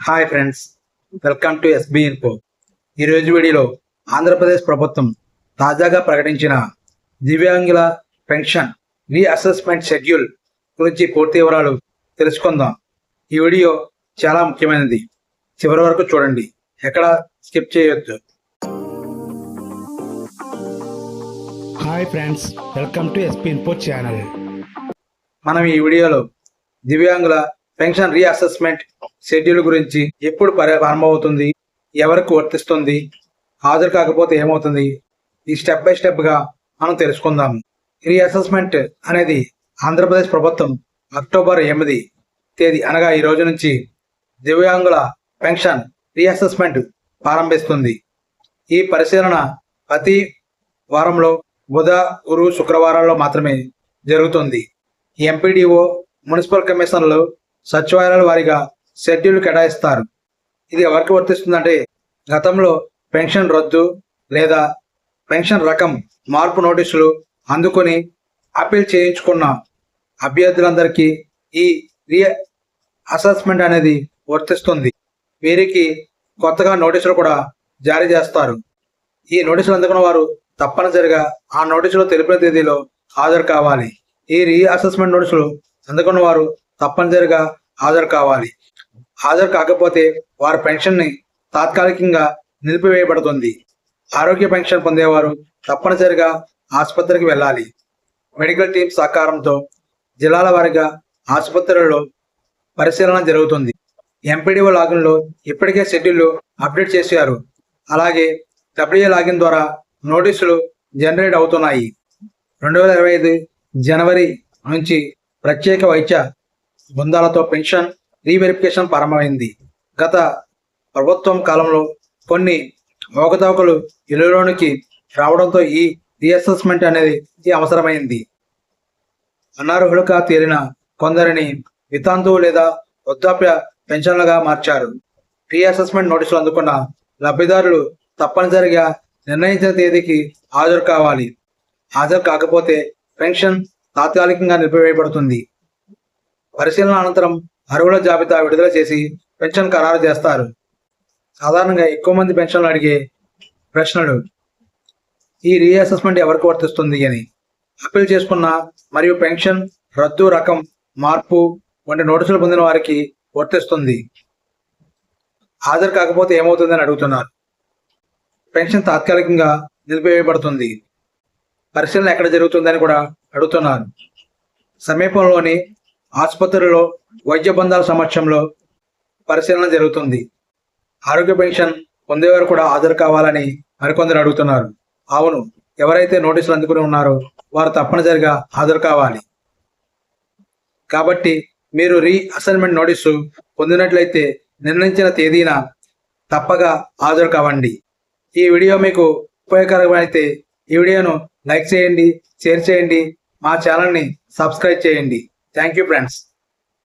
Hi friends welcome to SB info ఈరోజు వీడియోలో ఆంధ్రప్రదేశ్ ప్రభుత్వం తాజాగా ప్రకటించిన దివ్యాంగుల పెన్షన్ రీఅసెస్మెంట్ షెడ్యూల్ గురించి పూర్తి వివరాలు తెలుసుకుందాం. ఈ వీడియో చాలా ముఖ్యమైనది. చివరి వరకు చూడండి. ఎక్కడ స్కిప్ చేయొద్దు. Hi friends welcome to SP info channel మనం ఈ వీడియోలో దివ్యాంగుల పెన్షన్ రీఅసెస్మెంట్ షెడ్యూల్ గురించి ఎప్పుడు ప్రారంభమవుతుంది ఎవరికి వర్తిస్తుంది హాజరు కాకపోతే ఏమవుతుంది ఈ స్టెప్ బై స్టెప్గా మనం తెలుసుకుందాం. రీఅసెస్మెంట్ అనేది ఆంధ్రప్రదేశ్ ప్రభుత్వం అక్టోబర్ ఎనిమిది తేదీ అనగా ఈ రోజు నుంచి దివ్యాంగుల పెన్షన్ రీఅసెస్మెంట్ ప్రారంభిస్తుంది. ఈ పరిశీలన ప్రతి వారంలో బుధ గురు శుక్రవారాల్లో మాత్రమే జరుగుతుంది. ఎంపీడీఓ మున్సిపల్ కమిషన్లు సచివాలయాల వారీగా షెడ్యూల్ కేటాయిస్తారు. ఇది ఎవరికి వర్తిస్తుందంటే గతంలో పెన్షన్ రద్దు లేదా పెన్షన్ రకం మార్పు నోటీసులు అందుకొని అప్పీల్ చేయించుకున్న అభ్యర్థులందరికీ ఈ రీ అసెస్మెంట్ అనేది వర్తిస్తుంది. వీరికి కొత్తగా నోటీసులు కూడా జారీ చేస్తారు. ఈ నోటీసులు అందుకున్న వారు తప్పనిసరిగా ఆ నోటీసులో తెలిపిన తేదీలో హాజరు కావాలి. ఈ రీ అసెస్మెంట్ నోటీసులు అందుకున్న వారు తప్పనిసరిగా హాజరు కావాలి. హాజరు కాకపోతే వారి పెన్షన్ని తాత్కాలికంగా నిలిపివేయబడుతుంది. ఆరోగ్య పెన్షన్ పొందేవారు తప్పనిసరిగా ఆసుపత్రికి వెళ్ళాలి. మెడికల్ టీం సహకారంతో జిల్లాల వారీగా ఆసుపత్రులలో పరిశీలన జరుగుతుంది. ఎంపీడీఓ లాగిన్లో ఇప్పటికే షెడ్యూల్ అప్డేట్ చేశారు. అలాగే డబ్ల్యూఏ లాగిన్ ద్వారా నోటీసులు జనరేట్ అవుతున్నాయి. రెండు వేల ఇరవై ఐదు జనవరి నుంచి ప్రత్యేక వైద్య బృందాలతో పెన్షన్ రీవెరిఫికేషన్ ప్రారంభమైంది. గత ప్రభుత్వం కాలంలో కొన్ని అవకతవకలు ఇల్లులోనికి రావడంతో ఈ రీఅసెస్మెంట్ అనేది అవసరమైంది. అనార్హులుగా తేలిన కొందరిని వితాంతువు లేదా వృద్ధాప్య పెన్షన్లుగా మార్చారు. రీఅసెస్మెంట్ నోటీసులు అందుకున్న లబ్ధిదారులు తప్పనిసరిగా నిర్ణయించిన తేదీకి హాజరు కావాలి. హాజరు కాకపోతే పెన్షన్ తాత్కాలికంగా నిలిపివేయబడుతుంది. పరిశీలన అనంతరం అర్హుల జాబితా విడుదల చేసి పెన్షన్ ఖరారు చేస్తారు. సాధారణంగా ఎక్కువ మంది పెన్షన్లు అడిగే ప్రశ్నలు ఈ రీఅసెస్మెంట్ ఎవరికి వర్తిస్తుంది? అని అప్పీల్ చేసుకున్న మరియు పెన్షన్ రద్దు రకం మార్పు వంటి నోటీసులు పొందిన వారికి వర్తిస్తుంది. హాజరు కాకపోతే ఏమవుతుందని అడుగుతున్నారు. పెన్షన్ తాత్కాలికంగా నిలిపివేయబడుతుంది. పరిశీలన ఎక్కడ జరుగుతుందని కూడా అడుగుతున్నారు. సమీపంలోని ఆసుపత్రుల్లో వైద్య బంధాల సమక్షంలో పరిశీలన జరుగుతుంది. ఆరోగ్య పెన్షన్ పొందేవారు కూడా హాజరు కావాలని మరికొందరు అడుగుతున్నారు. అవును ఎవరైతే నోటీసులు అందుకుని ఉన్నారో వారు తప్పనిసరిగా హాజరు కావాలి. కాబట్టి మీరు రీ అసైన్మెంట్ నోటీసు పొందినట్లయితే నిర్ణయించిన తేదీన తప్పగా హాజరు కావండి. ఈ వీడియో మీకు ఉపయోగకరమైతే ఈ వీడియోను లైక్ చేయండి షేర్ చేయండి మా ఛానల్ని సబ్స్క్రైబ్ చేయండి. Thank you, friends.